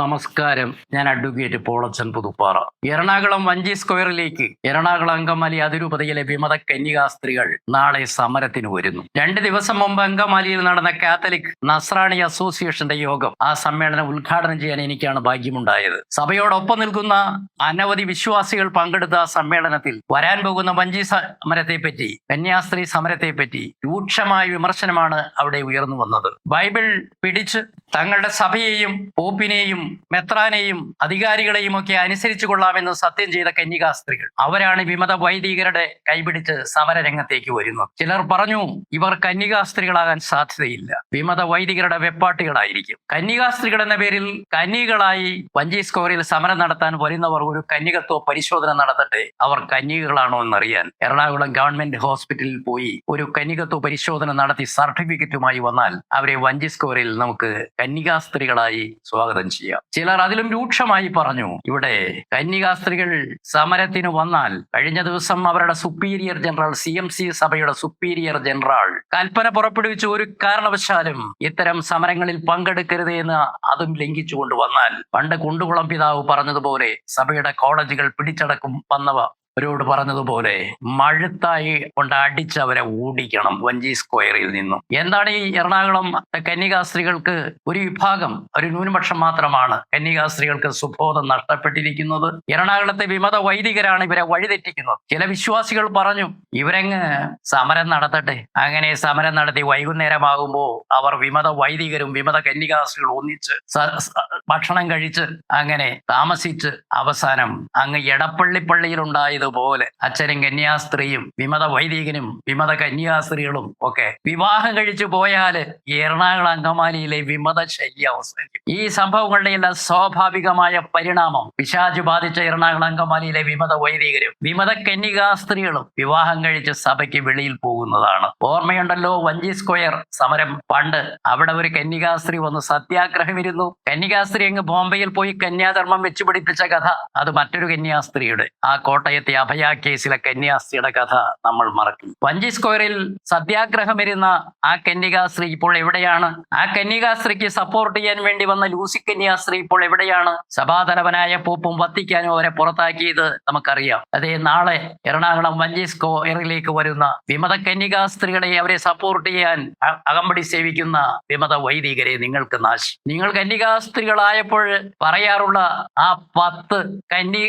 നമസ്കാരം. ഞാൻ അഡ്വക്കേറ്റ് പോളച്ചൻ പുതുപ്പാറ. എറണാകുളം വഞ്ചി സ്ക്വയറിലേക്ക് എറണാകുളം അങ്കമാലി അതിരൂപതയിലെ വിമത കന്യകാസ്ത്രീകൾ നാളെ സമരത്തിന് വരുന്നു. രണ്ട് ദിവസം മുമ്പ് അങ്കമാലിയിൽ നടന്ന കാത്തലിക് നസ്രാണി അസോസിയേഷന്റെ യോഗം ആ സമ്മേളനം ഉദ്ഘാടനം ചെയ്യാൻ എനിക്കാണ് ഭാഗ്യമുണ്ടായത്. സഭയോടൊപ്പം നിൽക്കുന്ന അനവധി വിശ്വാസികൾ പങ്കെടുത്ത ആ സമ്മേളനത്തിൽ വരാൻ പോകുന്ന വഞ്ചി സമരത്തെ പറ്റി കന്യാസ്ത്രീ സമരത്തെ പറ്റി രൂക്ഷമായ വിമർശനമാണ് അവിടെ ഉയർന്നു വന്നത്. ബൈബിൾ പിടിച്ച് തങ്ങളുടെ സഭയെയും പോപ്പിനെയും മെത്രാനെയും അധികാരികളെയും ഒക്കെ അനുസരിച്ചു കൊള്ളാമെന്ന് സത്യം ചെയ്ത കന്യകാ സ്ത്രീകൾ. അവരാണ് വിമത വൈദികരുടെ കൈപിടിച്ച് സമരരംഗത്തേക്ക് വരുന്നത്. ചിലർ പറഞ്ഞു ഇവർ കന്യകാ സ്ത്രീകളാകാൻ സാധ്യതയില്ല. വിമത വൈദികരുടെ വെപ്പാട്ടികളായിരിക്കും. കന്യകാസ്ത്രീകൾ എന്ന പേരിൽ കന്യകളായി വഞ്ചി സ്കോറിൽ സമരം നടത്താൻ വരുന്നവർ ഒരു കന്യകത്വ പരിശോധന നടത്തട്ടെ? അവർ കന്യകകളാണോ എന്നറിയാൻ. എറണാകുളം ഗവൺമെന്റ് ഹോസ്പിറ്റലിൽ പോയി ഒരു കന്യകത്വ പരിശോധന നടത്തി സർട്ടിഫിക്കറ്റുമായി വന്നാൽ അവരെ വഞ്ചി സ്കോറിൽ നമുക്ക് കന്യകാസ്ത്രീകളായി സ്വാഗതം ചെയ്യാം. ചിലർ അതിലും രൂക്ഷമായി പറഞ്ഞു ഇവിടെ കന്യകാസ്ത്രീകൾ സമരത്തിന് വന്നാൽ കഴിഞ്ഞ ദിവസം അവരുടെ superior general C M C സഭയുടെ സുപ്പീരിയർ ജനറൽ കൽപ്പന പുറപ്പെടുവിച്ച ഒരു കാരണവശാലും ഇത്തരം സമരങ്ങളിൽ പങ്കെടുക്കരുത് എന്ന് അതും ലംഘിച്ചുകൊണ്ട് വന്നാൽ പണ്ട് കുണ്ടുകുളം പിതാവ് പറഞ്ഞതുപോലെ സഭയുടെ കോളേജുകൾ പിടിച്ചടക്കും വന്നവ അവരോട് പറഞ്ഞതുപോലെ മഴുത്തായി കൊണ്ട് അടിച്ച് അവരെ ഓടിക്കണം വഞ്ചി സ്ക്വയറിൽ നിന്നും. എന്താണ് ഈ എറണാകുളം കന്യകാസ്ത്രീകൾക്ക് ഒരു വിഭാഗം ഒരു ന്യൂനപക്ഷം മാത്രമാണ് കന്യകാസ്ത്രീകൾക്ക് സുബോധം നഷ്ടപ്പെട്ടിരിക്കുന്നത്? എറണാകുളത്തെ വിമത വൈദികരാണ് ഇവരെ വഴിതെറ്റിക്കുന്നത്. ചില വിശ്വാസികൾ പറഞ്ഞു ഇവരങ്ങ് സമരം നടത്തട്ടെ. അങ്ങനെ സമരം നടത്തി വൈകുന്നേരമാകുമ്പോൾ അവർ വിമത വൈദികരും വിമത കന്യകാസ്ത്രീകളും ഒന്നിച്ച് ഭക്ഷണം കഴിച്ച് അങ്ങനെ താമസിച്ച് അവസാനം അങ്ങ് എടപ്പള്ളി പള്ളിയിലുണ്ടായതുപോലെ അച്ഛനും കന്യാസ്ത്രീയും വിമത വൈദികനും വിമത കന്യാസ്ത്രീകളും ഒക്കെ വിവാഹം കഴിച്ചു പോയാൽ എറണാകുളം അങ്കമാലിയിലെ വിമത ശല്യം അവസാനിക്കും. ഈ സംഭവങ്ങളുടെ എല്ലാം സ്വാഭാവികമായ പരിണാമം പിശാജ് ബാധിച്ച എറണാകുളം അങ്കമാലിയിലെ വിമത വൈദികരും വിമത കന്യകാസ്ത്രീകളും വിവാഹം കഴിച്ച് സഭയ്ക്ക് വെളിയിൽ പോകുന്നതാണ്. ഓർമ്മയുണ്ടല്ലോ വഞ്ചി സ്ക്വയർ സമരം. പണ്ട് അവിടെ ഒരു കന്യകാസ്ത്രീ വന്ന് സത്യാഗ്രഹമിരുന്നു കന്യകാസ്ത്രീ അങ്ങ് ബോംബെയിൽ പോയി കന്യാധർമ്മം വെച്ച് പിടിപ്പിച്ച കഥ. അത് മറ്റൊരു കന്യാസ്ത്രീയുടെ. ആ കോട്ടയത്തെ അഭയ കേസിലെ കന്യാസ്ത്രീയുടെ കഥ നമ്മൾ മറക്കും. വഞ്ചി സ്ക്വയറിൽ സത്യാഗ്രഹം സത്യാഗ്രഹമിരുന്ന ആ കന്യകാസ്ത്രീ ഇപ്പോൾ എവിടെയാണ്? ആ കന്യകാസ്ത്രീക്ക് സപ്പോർട്ട് ചെയ്യാൻ വേണ്ടി വന്ന ലൂസി കന്യാസ്ത്രീ ഇപ്പോൾ എവിടെയാണ്? സഭാതലവനായ പൂപ്പും വത്തിക്കാനും അവരെ പുറത്താക്കിയത് നമുക്കറിയാം. അതേ നാളെ എറണാകുളം വഞ്ചി സ്ക്വയറിലേക്ക് വരുന്ന വിമത കന്യകാസ്ത്രീകളെ അവരെ സപ്പോർട്ട് ചെയ്യാൻ അകമ്പടി സേവിക്കുന്ന വിമത വൈദികരെ നിങ്ങൾക്ക് നാശം. നിങ്ങൾ കന്യകാ സ്ത്രീകളായപ്പോൾ പറയാറുള്ള ആ പത്ത് കന്നി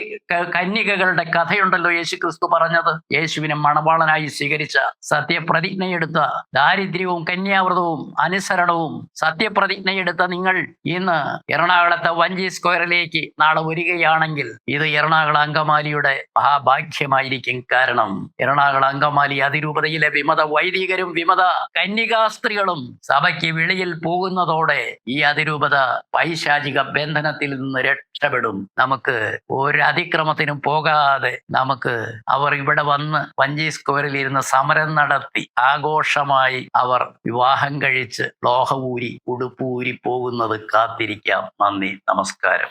കന്യകകളുടെ കഥയുണ്ടല്ലോ യേശു ക്രിസ്തു പറഞ്ഞത്. യേശുവിനെ മണവാളനായി സ്വീകരിച്ച സത്യപ്രതിജ്ഞയെടുത്ത ദാരിദ്ര്യവും കന്യാവ്രതവും അനുസരണവും സത്യപ്രതിജ്ഞയെടുത്ത നിങ്ങൾ ഇന്ന് എറണാകുളത്തെ വഞ്ചി സ്ക്വയറിലേക്ക് നാളെ വരികയാണെങ്കിൽ ഇത് എറണാകുളം അങ്കമാലിയുടെ മഹാഭാഗ്യമായിരിക്കും കാരണം. എറണാകുളം അങ്കമാലി അതിരൂപതയിലെ വിമത വൈദികരും വിമത കന്യകാസ്ത്രീകളും സഭയ്ക്ക് വെളിയിൽ പോകുന്നതോടെ ഈ അതിരൂപത പൈശാചിക ബന്ധനത്തിൽ നിന്ന് രക്ഷപ്പെടും. നമുക്ക് ഒരു അതിക്രമത്തിനും പോകാതെ നമുക്ക് അവർ ഇവിടെ വന്ന് വഞ്ചി സ്ക്വയറിൽ ഇരുന്ന് സമരം നടത്തി ആഘോഷമായി അവർ വിവാഹം കഴിച്ച് ലോഹപൂരി ഉടുപ്പൂരി പോകുന്നത് കാത്തിരിക്കാം. നന്ദി നമസ്കാരം.